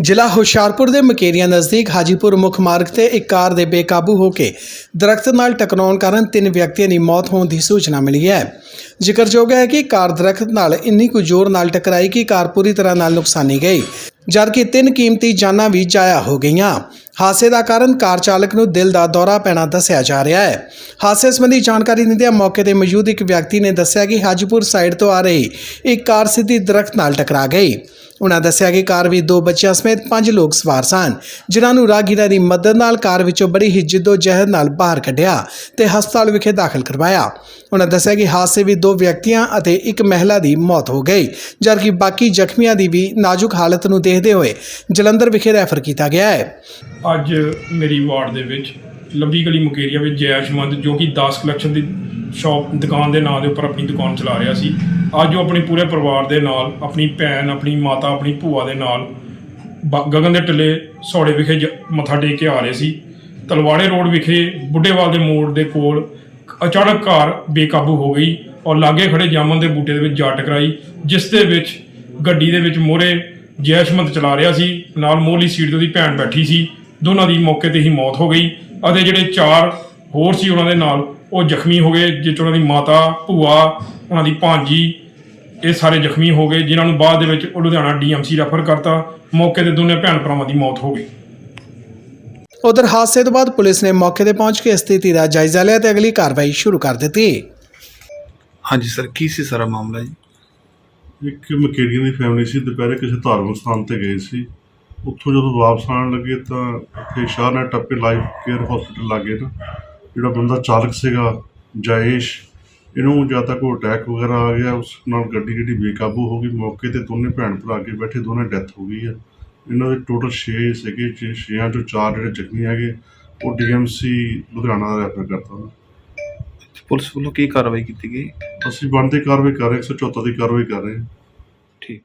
ਜ਼ਿਲ੍ਹਾ ਹੁਸ਼ਿਆਰਪੁਰ ਦੇ ਮਕੇਰੀਆਂ ਨਜ਼ਦੀਕ ਹਾਜੀਪੁਰ ਮੁੱਖ ਮਾਰਗ ਤੇ ਇੱਕ ਕਾਰ ਦੇ ਬੇਕਾਬੂ ਹੋ ਕੇ ਦਰਖਤ ਨਾਲ ਟਕਰਾਉਣ ਕਾਰਨ ਤਿੰਨ ਵਿਅਕਤੀਆਂ ਦੀ ਮੌਤ ਹੋਣ ਦੀ ਸੂਚਨਾ ਮਿਲੀ ਹੈ। ਜ਼ਿਕਰਯੋਗ ਹੈ ਕਿ ਕਾਰ ਦਰਖਤ ਨਾਲ ਇੰਨੀ ਕੁ ਜ਼ੋਰ ਨਾਲ ਟਕਰਾਈ ਕਿ ਕਾਰ ਪੂਰੀ ਤਰ੍ਹਾਂ ਨਾਲ ਨੁਕਸਾਨੀ ਗਈ। ਜਦਕਿ ਤਿੰਨ ਕੀਮਤੀ ਜਾਨਾਂ ਵੀ ਜਾਇਆ ਹੋ ਗਈਆਂ। ਹਾਦਸੇ ਦਾ ਕਾਰਨ ਕਾਰ ਚਾਲਕ ਨੂੰ ਦਿਲ ਦਾ ਦੌਰਾ ਪੈਣਾ ਦੱਸਿਆ ਜਾ ਰਿਹਾ ਹੈ। ਹਾਦਸੇ ਸੰਬੰਧੀ ਜਾਣਕਾਰੀ ਦਿੰਦਿਆਂ ਮੌਕੇ ਤੇ ਮੌਜੂਦ ਇੱਕ ਵਿਅਕਤੀ ਨੇ ਦੱਸਿਆ ਕਿ ਹਾਜੀਪੁਰ ਸਾਈਡ ਤੋਂ ਆ ਰਹੀ ਇੱਕ ਕਾਰ ਸਿੱਧੀ ਦਰਖਤ ਨਾਲ ਟਕਰਾ ਗਈ। ਉਨ੍ਹਾਂ ਦੱਸਿਆ ਕਿ ਕਾਰ ਵਿੱਚ ਦੋ ਬੱਚਿਆਂ ਸਮੇਤ ਪੰਜ ਲੋਕ ਸਵਾਰ ਸਨ, ਜਿਨ੍ਹਾਂ ਨੂੰ ਰਾਹਗੀਰਾਂ ਦੀ ਮਦਦ ਨਾਲ ਕਾਰ ਵਿੱਚੋਂ ਬੜੀ ਹੀ ਜਿੱਦੋ ਜਹਿਦ ਨਾਲ ਬਾਹਰ ਕੱਢਿਆ ਤੇ ਹਸਪਤਾਲ ਵਿਖੇ ਦਾਖਲ ਕਰਵਾਇਆ। ਉਨ੍ਹਾਂ ਦੱਸਿਆ ਕਿ ਹਾਦਸੇ ਵਿੱਚ ਦੋ ਵਿਅਕਤੀਆਂ ਅਤੇ ਇੱਕ ਮਹਿਲਾ ਦੀ ਮੌਤ ਹੋ ਗਈ, ਜਦਕਿ ਬਾਕੀ ਜ਼ਖਮੀਆਂ ਦੀ ਵੀ ਨਾਜ਼ੁਕ ਹਾਲਤ ਨੂੰ ਦੇਖਦੇ ਹੋਏ ਜਲੰਧਰ ਵਿਖੇ ਰੈਫਰ ਕੀਤਾ ਗਿਆ ਹੈ। ਅੱਜ ਮੇਰੀ ਵਾਰਡ ਦੇ ਵਿੱਚ ਲੰਬੀ ਗਲੀ ਮੁਕੇਰੀਆ ਵਿੱਚ ਜੈਸ਼ਮੰਦ ਜੋ ਕਿ 10 ਕਲੈਕਸ਼ਨ ਦੀ ਸ਼ਾਪ, ਦੁਕਾਨ ਦੇ ਨਾਂ ਦੇ ਉੱਪਰ ਆਪਣੀ ਦੁਕਾਨ ਚਲਾ ਰਿਹਾ ਸੀ। ਅੱਜ ਉਹ ਆਪਣੇ ਪੂਰੇ ਪਰਿਵਾਰ ਦੇ ਨਾਲ, ਆਪਣੀ ਭੈਣ, ਆਪਣੀ ਮਾਤਾ, ਆਪਣੀ ਭੂਆ ਦੇ ਨਾਲ ਬ- ਗਗਨ ਦੇ ਟਿੱਲੇ ਸੌੜੇ ਵਿਖੇ ਜ- ਮੱਥਾ ਟੇਕ ਕੇ ਆ ਰਹੇ ਸੀ। ਤਲਵਾੜੇ ਰੋਡ ਵਿਖੇ ਬੁੱਢੇਵਾਲ ਦੇ ਮੋੜ ਦੇ ਕੋਲ ਅਚਾਨਕ ਕਾਰ ਬੇਕਾਬੂ ਹੋ ਗਈ ਔਰ ਲਾਗੇ ਖੜੇ ਜਾਮਨ ਦੇ ਬੂਟੇ ਦੇ ਵਿੱਚ ਜਾ ਟਕਰਾਈ, ਜਿਸ ਦੇ ਵਿੱਚ ਗੱਡੀ ਦੇ ਵਿੱਚ ਮੋਰੇ ਜੈਸ਼ਮੰਤ ਚਲਾ ਰਿਹਾ ਸੀ। ਨਾਲ ਮੋਹਲੀ ਸੀਟ ਤੇ ਉਹਦੀ ਭੈਣ ਬੈਠੀ ਸੀ। ਦੋਨਾਂ ਦੀ ਮੌਕੇ ਤੇ ਹੀ ਮੌਤ ਹੋ ਗਈ ਅਤੇ ਜਿਹੜੇ ਚਾਰ ਹੋਰ ਸੀ ਉਹਨਾਂ ਦੇ ਨਾਲ ਉਹ ਜ਼ਖਮੀ ਹੋ ਗਏ ਜਿਸ 'ਚ ਉਹਨਾਂ ਦੀ ਮਾਤਾ ਭੂਆ ਉਹਨਾਂ ਦੀ ਭਾਂਜੀ ਇਹ ਸਾਰੇ ਜ਼ਖਮੀ ਹੋ ਗਏ ਜਿਨ੍ਹਾਂ ਨੂੰ ਬਾਅਦ ਦੇ ਵਿੱਚ ਉਹ ਲੁਧਿਆਣਾ ਡੀਐਮਸੀ ਰੈਫਰ ਕਰਤਾ। ਮੌਕੇ ਤੇ ਦੋਨੇ ਭੈਣ ਭਰਾਵਾਂ ਦੀ ਮੌਤ ਹੋ ਗਈ। ਉਧਰ ਹਾਦਸੇ ਤੋਂ ਬਾਅਦ ਪੁਲਿਸ ਨੇ ਮੌਕੇ ਤੇ ਪਹੁੰਚ ਕੇ ਸਥਿਤੀ ਦਾ ਜਾਇਜ਼ਾ ਲਿਆ ਤੇ ਅਗਲੀ ਕਾਰਵਾਈ ਸ਼ੁਰੂ ਕਰ ਦਿੱਤੀ। ਹਾਂਜੀ ਸਰ ਕੀ ਸੀ ਸਾਰਾ ਮਾਮਲਾ ਜੀ? ਇੱਕ ਮਕੇਰੀਆਂ ਦੀ ਫੈਮਿਲੀ ਸੀ ਦੁਪਹਿਰੇ ਕਿਸੇ ਧਾਰਮਿਕ ਸਥਾਨ ਤੇ ਗਏ ਸੀ। ਉੱਥੋਂ ਜਦੋਂ ਵਾਪਸ ਆਉਣ ਲੱਗੇ ਤਾਂ ਇੱਥੇ ਸ਼ਾਹਨਾ ਟੱਪੇ ਲਾਈਫ ਕੇਅਰ ਹਸਪੀਟਲ ਲਾਗੇ ਨਾ ਜਿਹੜਾ ਬੰਦਾ ਚਾਲਕ ਸੀਗਾ ਜਾਏਸ਼ ਇਹਨੂੰ ਜਾਂ ਤਾਂ ਕੋਈ ਅਟੈਕ ਵਗੈਰਾ ਆ ਗਿਆ ਉਸ ਨਾਲ ਗੱਡੀ ਜਿਹੜੀ ਬੇਕਾਬੂ ਹੋ ਗਈ ਮੌਕੇ ਤੇ ਦੋਨੇ ਭੈਣ ਭਰਾ ਕੇ ਬੈਠੇ ਦੋਨੇ ਡੈਥ ਹੋ ਗਈ ਹੈ ਇਹਨਾਂ ਦੇ ਟੋਟਲ 6 ਸੀਗੇ 6ਾਂ ਚੋਂ 4 ਜਿਹੜੇ ਜ਼ਖਮੀ ਹੈਗੇ ਉਹ ਡੀਐਮਸੀ ਲੁਧਿਆਣਾ ਦਾ ਰੈਫਰ ਕਰਤਾ ਉਹਨਾਂ ਪੁਲਿਸ ਵੱਲੋਂ ਕੀ ਕਾਰਵਾਈ ਕੀਤੀ ਗਈ? ਅਸੀਂ ਬਣਦੀ ਕਾਰਵਾਈ ਕਰ ਰਹੇ 174 ਦੀ ਕਾਰਵਾਈ ਕਰ ਰਹੇ ਹਾਂ। ਠੀਕ।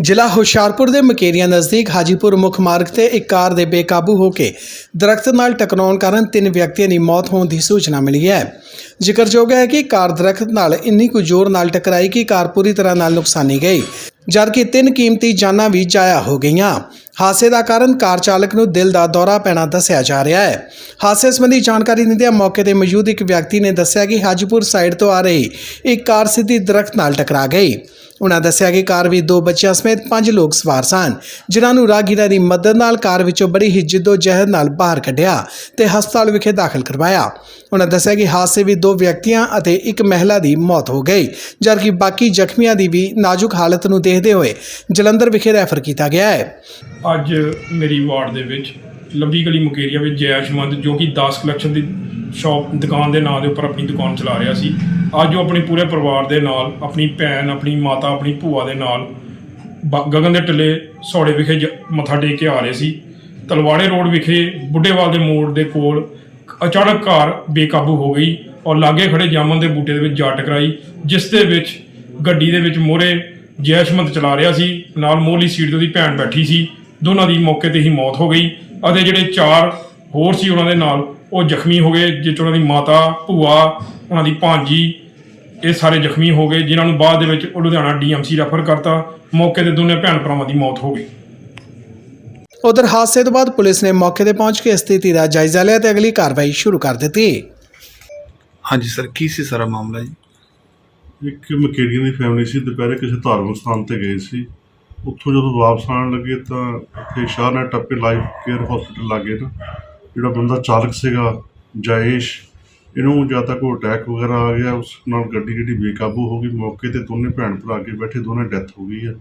ਜ਼ਿਲ੍ਹਾ ਹੁਸ਼ਿਆਰਪੁਰ ਦੇ ਮਕੇਰੀਆਂ ਨਜ਼ਦੀਕ ਹਾਜੀਪੁਰ ਮੁੱਖ ਮਾਰਗ ਤੇ ਇੱਕ ਕਾਰ ਦੇ ਬੇਕਾਬੂ ਹੋ ਕੇ ਦਰਖਤ ਨਾਲ ਟਕਰਾਉਣ ਕਾਰਨ ਤਿੰਨ ਵਿਅਕਤੀਆਂ ਦੀ ਮੌਤ ਹੋਣ ਦੀ ਸੂਚਨਾ ਮਿਲੀ ਹੈ। ਜ਼ਿਕਰਯੋਗ ਹੈ ਕਿ ਕਾਰ ਦਰਖਤ ਨਾਲ ਇੰਨੀ ਕੁ ਜ਼ੋਰ ਨਾਲ ਟਕਰਾਈ ਕਿ ਕਾਰ ਪੂਰੀ ਤਰ੍ਹਾਂ ਨਾਲ ਨੁਕਸਾਨੀ ਗਈ, ਜਦਕਿ ਤਿੰਨ ਕੀਮਤੀ ਜਾਨਾਂ ਵੀ ਜਾਇਆ ਹੋ ਗਈਆਂ। ਹਾਦਸੇ ਦਾ ਕਾਰਨ ਕਾਰ ਚਾਲਕ ਨੂੰ ਦਿਲ ਦਾ ਦੌਰਾ ਪੈਣਾ ਦੱਸਿਆ ਜਾ ਰਿਹਾ ਹੈ। ਹਾਦਸੇ ਸੰਬੰਧੀ ਜਾਣਕਾਰੀ ਦਿੰਦਿਆਂ ਮੌਕੇ ਤੇ ਮੌਜੂਦ ਇੱਕ ਵਿਅਕਤੀ ਨੇ ਦੱਸਿਆ ਕਿ ਹਾਜੀਪੁਰ ਸਾਈਡ ਤੋਂ ਆ ਰਹੀ ਇੱਕ ਕਾਰ ਸਿੱਧੀ ਦਰਖਤ ਨਾਲ ਟਕਰਾ ਗਈ। ਉਹਨਾਂ ਦੱਸਿਆ ਕਿ ਕਾਰ ਵਿੱਚ ਦੋ ਬੱਚਿਆਂ ਸਮੇਤ ਪੰਜ ਲੋਕ ਸਵਾਰ ਸਨ, ਜਿਨ੍ਹਾਂ ਨੂੰ ਰਾਹਗੀਰਾਂ ਦੀ ਮਦਦ ਨਾਲ ਕਾਰ ਵਿੱਚੋਂ ਬੜੀ ਹੀ ਜਿੱਦੋ ਜਹਿਦ ਨਾਲ ਬਾਹਰ ਕੱਢਿਆ ਤੇ ਹਸਪਤਾਲ ਵਿਖੇ ਦਾਖਲ ਕਰਵਾਇਆ। ਉਹਨਾਂ ਦੱਸਿਆ ਕਿ ਹਾਦਸੇ ਵਿੱਚ ਦੋ ਵਿਅਕਤੀਆਂ ਅਤੇ ਇੱਕ ਮਹਿਲਾ ਦੀ ਮੌਤ ਹੋ ਗਈ, ਜਦਕਿ ਬਾਕੀ ਜ਼ਖਮੀਆਂ ਦੀ ਵੀ ਨਾਜ਼ੁਕ ਹਾਲਤ ਨੂੰ ਦੇਖਦੇ ਹੋਏ ਜਲੰਧਰ ਵਿਖੇ ਰੈਫਰ ਕੀਤਾ ਗਿਆ ਹੈ। ਅੱਜ ਮੇਰੀ ਵਾਰਡ ਦੇ ਵਿੱਚ ਲੰਬੀ ਗਲੀ ਮੁਕੇਰੀਆ ਵਿੱਚ ਜੈਸ਼ਮੰਦ ਜੋ ਕਿ 10 ਕਲੈਕਸ਼ਨ ਦੀ ਸ਼ਾਪ, ਦੁਕਾਨ ਦੇ ਨਾਂ ਦੇ ਉੱਪਰ ਆਪਣੀ ਦੁਕਾਨ ਚਲਾ ਰਿਹਾ ਸੀ। ਅੱਜ ਉਹ ਆਪਣੇ ਪੂਰੇ ਪਰਿਵਾਰ ਦੇ ਨਾਲ, ਆਪਣੀ ਭੈਣ, ਆਪਣੀ ਮਾਤਾ, ਆਪਣੀ ਭੂਆ ਦੇ ਨਾਲ ਬ- ਗਗਨ ਦੇ ਟਿੱਲੇ ਸੌੜੇ ਵਿਖੇ ਜ- ਮੱਥਾ ਟੇਕ ਕੇ ਆ ਰਹੇ ਸੀ। ਤਲਵਾੜੇ ਰੋਡ ਵਿਖੇ ਬੁੱਢੇਵਾਲ ਦੇ ਮੋੜ ਦੇ ਕੋਲ ਅਚਾਨਕ ਕਾਰ ਬੇਕਾਬੂ ਹੋ ਗਈ ਔਰ ਲਾਗੇ ਖੜੇ ਜਾਮਨ ਦੇ ਬੂਟੇ ਦੇ ਵਿੱਚ ਜਾ ਟਕਰਾਈ, ਜਿਸ ਦੇ ਵਿੱਚ ਗੱਡੀ ਦੇ ਵਿੱਚ ਮੋਹਰੇ ਜੈਸ਼ਮੰਤ ਚਲਾ ਰਿਹਾ ਸੀ। ਨਾਲ ਮੋਹਲੀ ਸੀਟ ਤੇ ਉਹਦੀ ਭੈਣ ਬੈਠੀ ਸੀ। ਦੋਨਾਂ ਦੀ ਮੌਕੇ ਤੇ ਹੀ ਮੌਤ ਹੋ ਗਈ ਅਤੇ ਜਿਹੜੇ ਚਾਰ ਹੋਰ ਸੀ ਉਹਨਾਂ ਦੇ ਨਾਲ ਉਹ ਜ਼ਖਮੀ ਹੋ ਗਏ ਜਿਸ 'ਚ ਉਹਨਾਂ ਦੀ ਮਾਤਾ ਭੂਆ ਉਹਨਾਂ ਦੀ ਭਾਂਜੀ ਇਹ ਸਾਰੇ ਜ਼ਖਮੀ ਹੋ ਗਏ ਜਿਨ੍ਹਾਂ ਨੂੰ ਬਾਅਦ ਦੇ ਵਿੱਚ ਉਹ ਲੁਧਿਆਣਾ ਡੀਐਮਸੀ ਰੈਫਰ ਕਰਤਾ। ਮੌਕੇ ਤੇ ਦੋਨੇ ਭੈਣ ਭਰਾਵਾਂ ਦੀ ਮੌਤ ਹੋ ਗਈ। ਉਧਰ ਹਾਦਸੇ ਤੋਂ ਬਾਅਦ ਪੁਲਿਸ ਨੇ ਮੌਕੇ ਤੇ ਪਹੁੰਚ ਕੇ ਸਥਿਤੀ ਦਾ ਜਾਇਜ਼ਾ ਲਿਆ ਤੇ ਅਗਲੀ ਕਾਰਵਾਈ ਸ਼ੁਰੂ ਕਰ ਦਿੱਤੀ। ਹਾਂਜੀ ਸਰ ਕੀ ਸੀ ਸਾਰਾ ਮਾਮਲਾ ਜੀ? ਇੱਕ ਮਕੇਰੀਆਂ ਦੀ ਫੈਮਿਲੀ ਸੀ ਦੁਪਹਿਰੇ ਕਿਸੇ ਧਾਰਮਿਕ ਸਥਾਨ ਤੇ ਗਏ ਸੀ। ਉੱਥੋਂ ਜਦੋਂ ਵਾਪਸ ਆਉਣ ਲੱਗੇ ਤਾਂ ਇੱਥੇ ਸ਼ਾਹਨਾ ਟੱਪੇ ਲਾਈਫ ਕੇਅਰ ਹਸਪੀਟਲ ਲਾਗੇ ਨਾ ਜਿਹੜਾ ਬੰਦਾ ਚਾਲਕ ਸੀਗਾ ਜਾਏਸ਼ ਇਹਨੂੰ ਜਾਂ ਤਾਂ ਕੋਈ ਅਟੈਕ ਵਗੈਰਾ ਆ ਗਿਆ ਉਸ ਨਾਲ ਗੱਡੀ ਜਿਹੜੀ ਬੇਕਾਬੂ ਹੋ ਗਈ ਮੌਕੇ ਤੇ ਦੋਨੇ ਭੈਣ ਭਰਾ ਕੇ ਬੈਠੇ ਦੋਨੇ ਡੈਥ ਹੋ ਗਈ ਹੈ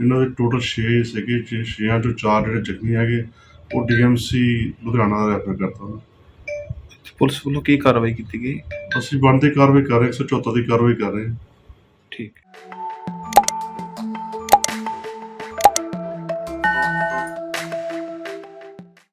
ਇਹਨਾਂ ਦੇ ਟੋਟਲ 6 ਸੀਗੇ 6ਾਂ ਚੋਂ 4 ਜਿਹੜੇ ਜ਼ਖਮੀ ਹੈਗੇ ਉਹ ਡੀਐਮਸੀ ਲੁਧਿਆਣਾ ਦਾ ਰੈਫਰ ਕਰਤਾ ਪੁਲਿਸ ਵੱਲੋਂ ਕੀ ਕਾਰਵਾਈ ਕੀਤੀ ਗਈ? ਅਸੀਂ ਬਣਦੀ ਕਾਰਵਾਈ ਕਰ ਰਹੇ 174 ਦੀ ਕਾਰਵਾਈ ਕਰ ਰਹੇ ਹਾਂ। ਠੀਕ।